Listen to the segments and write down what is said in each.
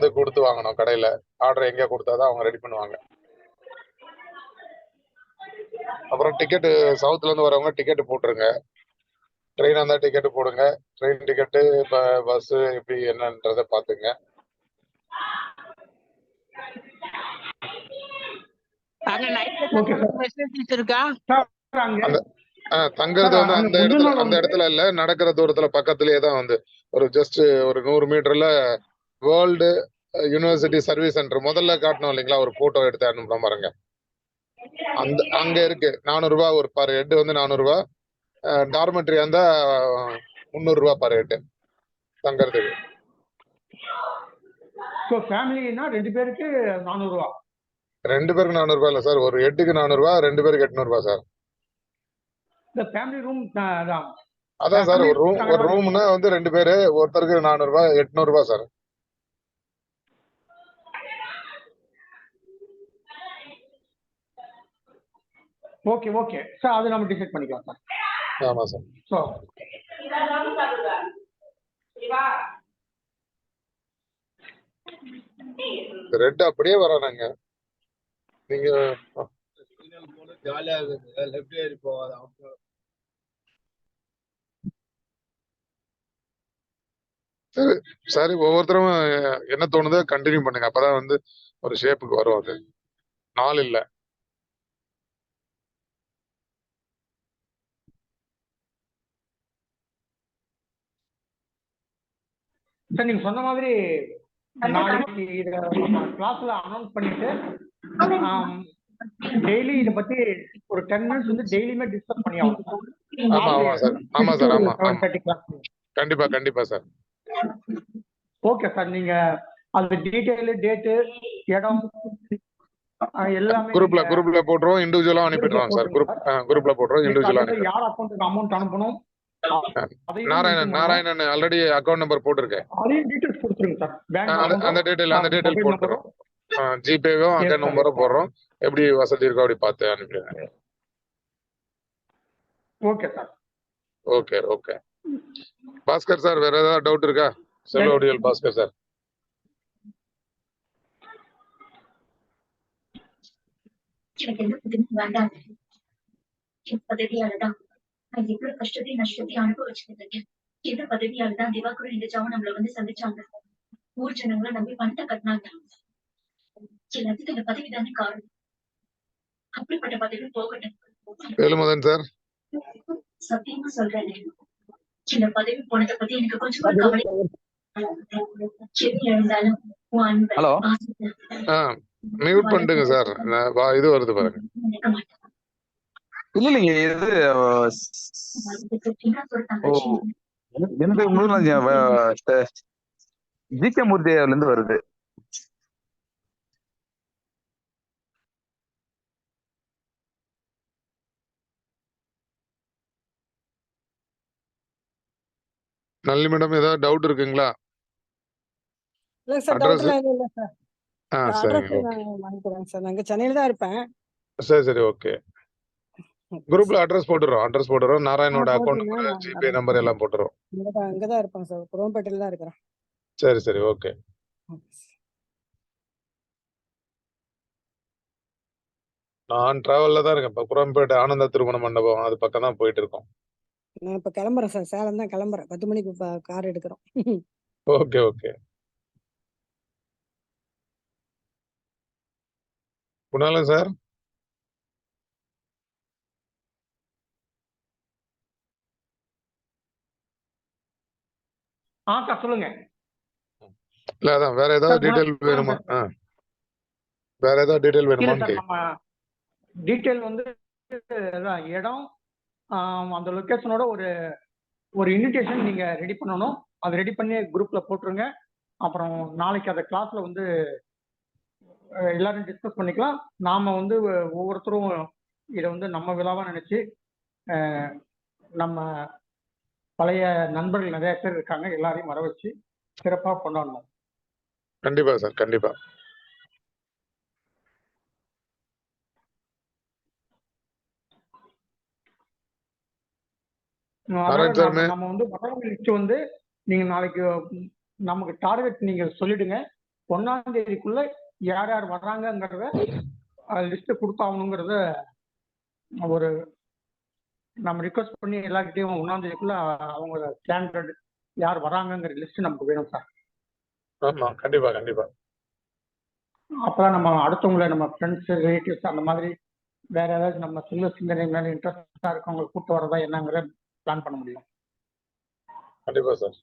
வந்து கொடுத்து வாங்கணும் கடையில. ஆர்டர் எங்க கொடுத்தாதான் அவங்க ரெடி பண்ணுவாங்க. அப்புறம் டிக்கெட்டு சவுத்துல இருந்து வரவங்க டிக்கெட் போட்டுருங்க. ட்ரெயினாக இருந்தால் டிக்கெட்டு போடுங்க. ட்ரெயின் டிக்கெட்டு இப்போ பஸ்ஸு எப்படி என்னன்றதை பார்த்துங்க. தங்குறது வந்து அந்த இடத்துல அந்த வந்து- இடத்துல இல்ல. நடக்கிற தூரத்துல பக்கத்துலயே தான் வந்து. ஒரு ஜஸ்ட் ஒரு நூறு மீட்டர்ல வேர்ல்டு யூனிவர்சிட்டி சர்வீஸ் சென்டர். முதல்ல காட்டணும் இல்லைங்களா? ஒரு போட்டோ எடுத்து அனுப்புறோம் பாருங்க. அந்த அங்க இருக்கு. நானூறு ரூபாய் ஒரு பர் ஹெட் வந்து நானூறு ரூபாய் டார்மெட்ரி இருந்தா முந்நூறு ரூபாய் பர் ஹெட் தங்கறதுக்கு. ஸோ ஃபேமிலினா ரெண்டு பேருக்கு நானூறுரூவா ரெண்டு பேருக்கு இல்ல சார். ஒரு ஹெட்டுக்கு நானூறு ரூபாய் ரெண்டு பேருக்கு எட்நூறு ரூபாய் சார். இந்த ஃபேமிலி ரூம் தான் அதான். சார். ஒரு ரூம் ஒரு ரூம்னா வந்து ரெண்டு பேரு ஒருத்தருக்கு நானூறு ரூபாய் எட்நூறு ரூபாய் சார். ஓகே ஓகே சார் அது நம்ம டிசைட் பண்ணிக்கலாம் சார் ஆமா சார் ஸோ ரெட் அப்படியே வரானாங்க நீங்க ஜாலியா இருக்குது லெஃப்ட் ஏறி போகாது சரி சரி ஒவ்வொருத்தரும் என்ன தோணுதோ கண்டினியூ பண்ணுங்க. அப்பதான் வந்து ஒரு ஷேப்புக்கு வரும் அது. நாள் இல்ல. சார் நீங்க சொன்ன மாதிரி நாளைக்கு இத கிளாஸ்ல அனௌன்ஸ் பண்ணிட்டு டெய்லி இத பத்தி ஒரு டென் மினிட்ஸ் வந்து டெய்லியுமே டிஸ்கஸ் பண்ணி ஆகணும் ஆமா ஆமா சார். ஆமா சார் ஆமா கண்டிப்பா கண்டிப்பா சார். ஓகே சார் நீங்க அது டீடைல் டேட்டு இடம் எல்லாமே குரூப்ல குரூப்ல போட்டுருவோம். இண்டிவிஜுவலா அனுப்பிடுறோம் சார். குரூப் குரூப்ல போட்டுருவோம். இண்டிவிஜுவலா யார் அக்கௌண்ட்டுக்கு அமௌண்ட் அனுப்பணும்? Narayanan. Narayanan already account number போட்டிருக்கேன் அதையும் டீடைல்ஸ் கொடுத்துருங்க சார் பேங்க் ஆ, அந்த- அந்த டீடைல் அந்த டீடைல் போட்டுறோம் ஜிபேவும் sir. நம்பரும் போடுறோம். எப்படி வசதி இருக்கோ அப்படி பார்த்து அனுப்பிடுங்க. Okay sir okay okay Bhaskar sir வேற ஏதாவது டவுட் இருக்கா? செல்வடியல் பாஸ்கர் சார் எனக்கு புதுமையும் வேண்டாம். நான் எவ்வளவு கஷ்டத்தையும் நஷ்டத்தையும் அனுபவிச்சுட்டு இருக்கேன். இந்த பதவியால தான் திவாகரும் இந்த ஜாவும் நம்மள வந்து சந்திச்சாங்க? ஊர் ஜனங்களை நம்பி பணத்தை கட்டினாங்க. எல்லாத்துக்கும் இந்த பதவி தானே காரணம். அப்படிப்பட்ட பதவி போகட்டும். சார். சத்தியமா சொல்றேன். இந்த பதவி போனதை பத்தி எனக்கு கொஞ்சம் கூட கவலை ஹலோ. Mute பண்ணிட்டுங்க sir. இது வருது பாருங்க. இல்ல இல்லைங்க இது எனக்கு- முன்னாள் ஜி கே மூர்த்தியில இருந்து வருது. நல்லி மேடம் ஏதாவது டவுட் இருக்குங்களா? இல்ல சார் டவுட்லாம் இல்லை சார். ஆ நான் வாங்கிக்கிறேன் சார். நான் இங்க சென்னையில தான் இருப்பேன். சரி சரி ஓகே குரூப்ல அட்ரஸ் போட்டுறோம். அட்ரஸ் போட்டுறோம். நாராயணோட அக்கௌண்ட். நம்பர் ஜிபே நம்பர் எல்லாம் போட்டுறோம். இங்க தான் இருப்பேன் சார். குரோம்பேட்டையில தான் இருக்கிறேன். சரி சரி. ஓகே. நான் டிராவல்ல தான் இருக்கேன். இப்போ குரம்பேட்டை ஆனந்த திருமண மண்டபம் அது பக்கம் தான் போயிட்டு இருக்கோம். நான் இப்ப கிளம்புறேன் சார். சேலம் தான் கிளம்புறேன். பத்து மணிக்கு இப்ப கார் எடுக்கிறோம். Okay okay. குணாலன் சார்? ஆ சார் சொல்லுங்க. இல்ல அதான் வேற ஏதாவது டீடைல் வேணுமா? வேற ஏதாவது டீடைல் நம்ம டீட்டெயில் வந்து அதான் இடம் அந்த லொக்கேஷனோட ஒரு ஒரு இன்விடேஷன் நீங்க ரெடி பண்ணணும். அதை ரெடி பண்ணி குரூப்ல போட்டுருங்க. அப்புறம் நாளைக்கு அந்த கிளாஸ்ல வந்து எல்லாரும் டிஸ்கஸ் பண்ணிக்கலாம். நாம வந்து ஒவ்வொருத்தரும் இதை வந்து நம்ம விழாவா நினைச்சு நம்ம பழைய நண்பர்கள் நிறைய பேர் இருக்காங்க எல்லாரையும் வர வச்சு சிறப்பா கொண்டாடணும். கண்டிப்பா சார் கண்டிப்பா. நம்ம வந்து வரவங்க லிஸ்ட் வந்து நீங்க நாளைக்கு நமக்கு டார்கெட் நீங்க சொல்லிடுங்க. ஒன்னாம் தேதிக்குள்ள யார் யார் வர்றாங்கங்கிறத லிஸ்ட் கொடுத்தாகணுங்கிறத ஒரு நம்ம ரிக்வஸ்ட் பண்ணி எல்லார்கிட்டையும் ஒன்னாம் தேதிக்குள்ள அவங்க கேண்டிடேட் யார் வராங்கங்கிற லிஸ்ட் நமக்கு வேணும் சார் ஆமா கண்டிப்பா கண்டிப்பா. அப்பதான் நம்ம அடுத்தவங்கள நம்ம ஃப்ரெண்ட்ஸ் ரிலேட்டிவ்ஸ் அந்த மாதிரி வேற ஏதாச்சும் நம்ம சில்ல சிந்தனை மேல இன்ட்ரெஸ்டா இருக்கவங்க கூட்டு வரதா என்னங்கிற பிளான் பண்ண முடியும். கண்டிப்பா சார்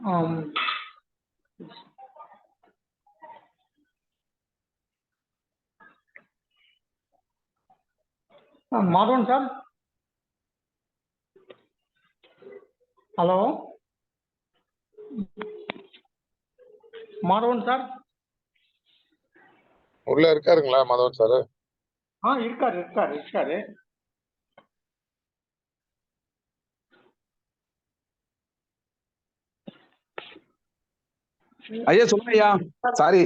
ஆ, Madhavan sir? Hello? Madhavan sir? உள்ள இருக்காருங்களா மாதவன் சார்? ஆ இருக்காரு இருக்காரு இருக்காரு. ஐயா சொல்லுங்க ஐயா சாரி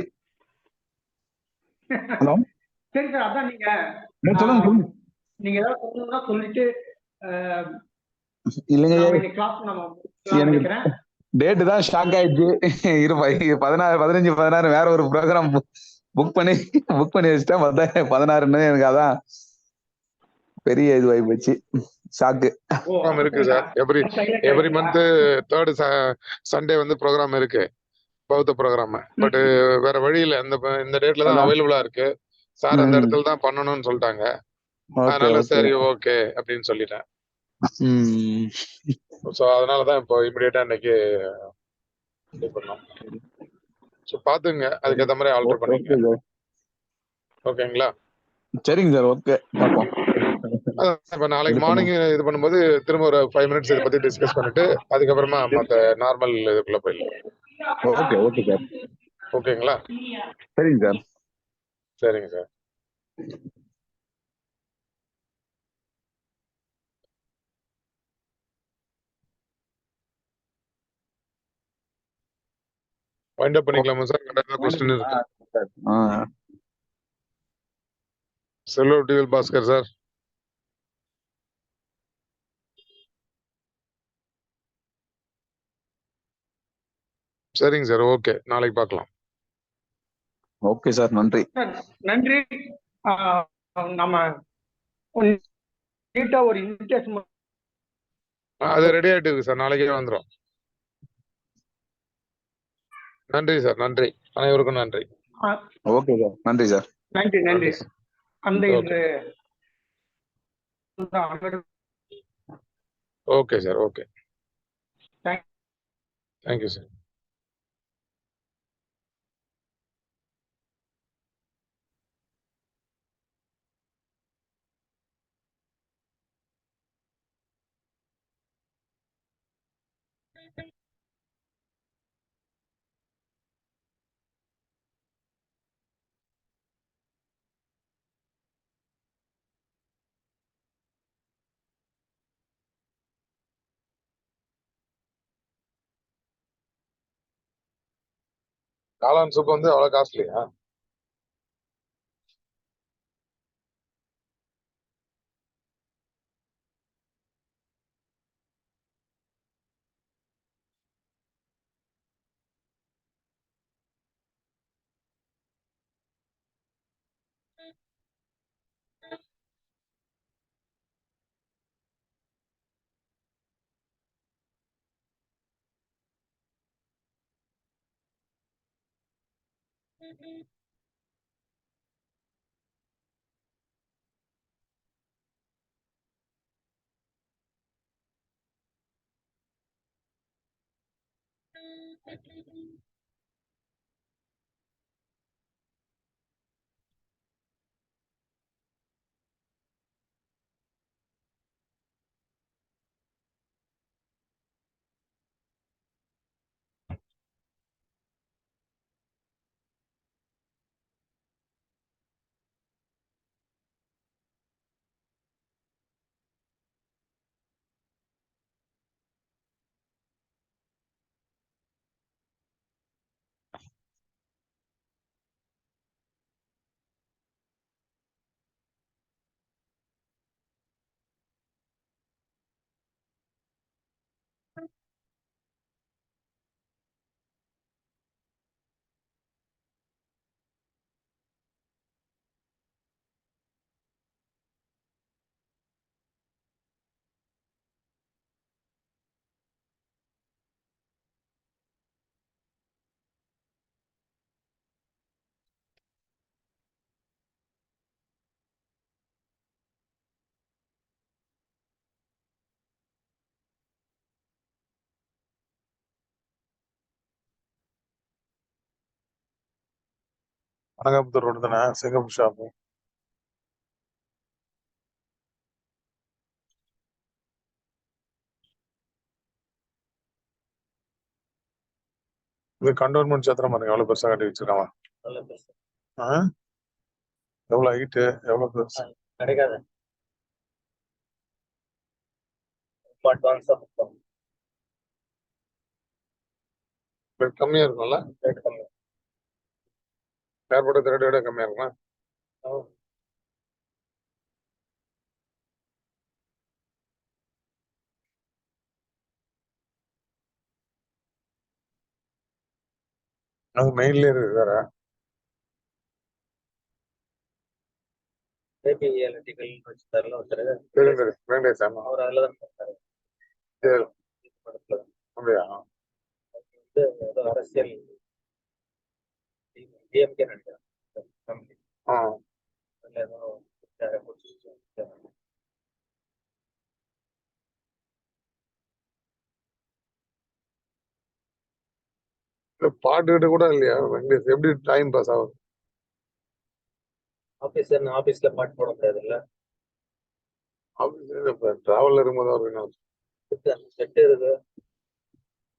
ஹலோ சரி சார் அதான் நீங்க சொல்லுங்க சொல்லுங்க. நீங்க ஏதாவது சொல்லணும்னா சொல்லிட்டு இல்லைங்க எனக்கு- டேட்டு தான் ஷாக் ஆயிடுச்சு. இரு பதினாறு பதினஞ்சு பதினாறு வேற ஒரு ப்ரோக்ராம் புக் பண்ணி புக் பண்ணி வச்சுட்டேன் பார்த்தா பதினாறுன்னு எனக்கு அதான் பெரிய இது ஆகி போச்சு. ஷாக்கு ப்ரோக்ராம் இருக்கு sir every every month third Sunday வந்து ப்ரோக்ராம் இருக்கு. பௌத்த ப்ரோக்ராம் பட் வேற வழி இல்ல இந்த இந்த டேட்ல தான். அவைலபிளா இருக்கு. சார் அந்த. இடத்துல தான் பண்ணணும்னு சொல்லிட்டாங்க. அதனால சரி ஓகே அப்படின்னு சொல்லிட்டேன். ஸோ அதனால தான் இப்போ இமிடியேட்டா இன்னைக்கு இது பண்ணோம். ஸோ பாத்துங்க அதுக்கேற்ற மாதிரி ஆல்டர் பண்ணிக்கங்க. ஓகேங்களா சரிங்க சார் ஓகே இப்ப நாளைக்கு மார்னிங் இது பண்ணும்போது திரும்ப ஒரு ஃபைவ் மினிட்ஸ் இதை பத்தி டிஸ்கஸ் பண்ணிட்டு அதுக்கப்புறமா மத்த நார்மல் இதுக்குள்ள போயிடலாம். ஓகே ஓகே சார் ஓகேங்களா? சரிங்க சார். சரிங்க சார். வைண்ட் அப் பண்ணிக்கலாமா சார் வேற கொஸ்டின் இருக்கு. செல்வ டிவில் பாஸ்கர் சார் சரிங்க சார். ஓகே. நாளைக்கு பார்க்கலாம் ஓகே சார். நன்றி. நன்றி. நம்ம நீட்டா ஒரு இன்விடேஷன் அது ரெடி ஆயிட்டு இருக்கு சார். நாளைக்கே வந்துடும் நன்றி சார். நன்றி. அனைவருக்கும் நன்றி. Okay sir. நன்றி சார். நன்றி நன்றி. அந்த okay. Sir. Okay. Thank- thank you sir. காளான் சூப் வந்து அவ்வளவு காஸ்ட்லியா? Mm-hmm. அனகாபுத்தூர் ரோடு தானே? சிங்கப்பூர் ஷாப்பு இது கண்டோன்மெண்ட் சத்திரம் பாருங்க எவ்வளவு பெருசா கட்டி வச்சிருக்காங்க? நல்ல பெருசு? ஆ? எவ்வளவு ஹைட்டு எவ்வளவு பெருசு? கிடைக்காது. கம்மியா இருக்கும்ல? ரேட் கம்மி ஏர்போர்ட் ரேட்டை விட கம்மியா இருக்குமா? ஆமா. அது மெயின்லயே இருக்கு வேற. அரசியல் டிஎம்கே நினைக்கிறேன் பாட்டுக்கிட்டு கூட இல்லையா வெங்கடேஷ்? எப்படி டைம் பாஸ் ஆகுது? ஆபீசர் ஆபீஸ்ல பாட்டு போட முடியாது இல்ல ஆபீஸ் இப்ப டிராவல்ல இருக்கும்போது என்ன செட்டு இருக்கு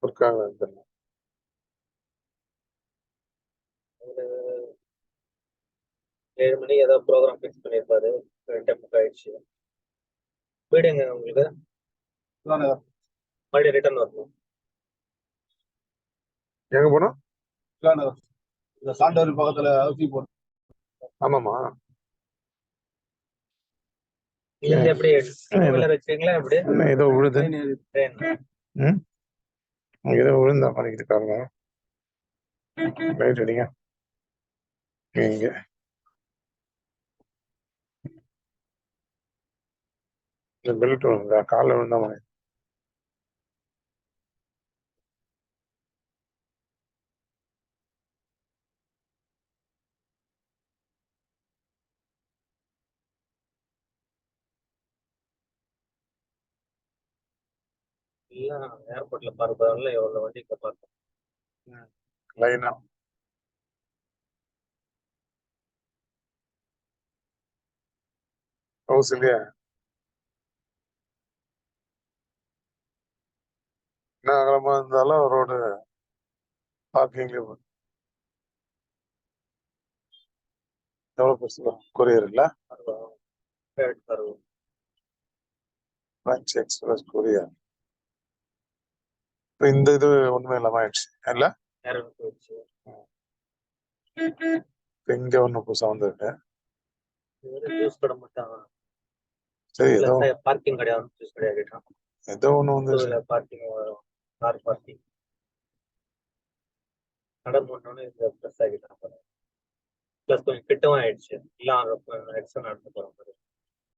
இருக்காங்க ஏழு மணிக்கு ஏதோ ப்ரோக்ராம் ஃபிக்ஸ் பண்ணியிருப்பாரு. ரெண்டு புக் ஆயிடுச்சு. வீடு எங்க உங்களுக்கு? மறுபடியும் ரிட்டர்ன் வரணும். எங்க போனோம் இந்த சாண்டவர் பக்கத்துல ஊசி போட்டு ஆமாமா எப்படி வீலர் வச்சுக்கீங்களா எப்படி? என்ன ஏதோ விழுது ஏதோ விழுந்தா ரைட் அடிங்க இந்த பெல்ட் விழுந்தா காலில் விழுந்தா மாதிரி. எல்லாம் ஏர்போர்ட்ல பார்க்கறதால எவ்வளவு வண்டி பார்த்தோம் லைனா இல்லையா என்ன அகலமா இருந்தாலும் ரோடு பார்க்கிங்ல பெருசு கொரியர் இல்ல. பிரான்ச் எக்ஸ்பிரஸ் கொரியர் இந்த இது ஒண்ணுமே இல்லாம ஆயிடுச்சு. இல்ல? இங்க ஒண்ணு புதுசா வந்திருக்கு. சரி ஏதோ பார்க்கிங் கிடையாது ஜூஸ் கடை ஆகிட்டான் ஏதோ ஒண்ணு வந்து பார்க்கிங் கார் பார்க்கிங் கடை மூடனே இந்த ப்ளஸ் ஆகிட்டான் ப்ளஸ் கொஞ்சம் கிட்டவும் ஆயிடுச்சு. எல்லாம் நடந்து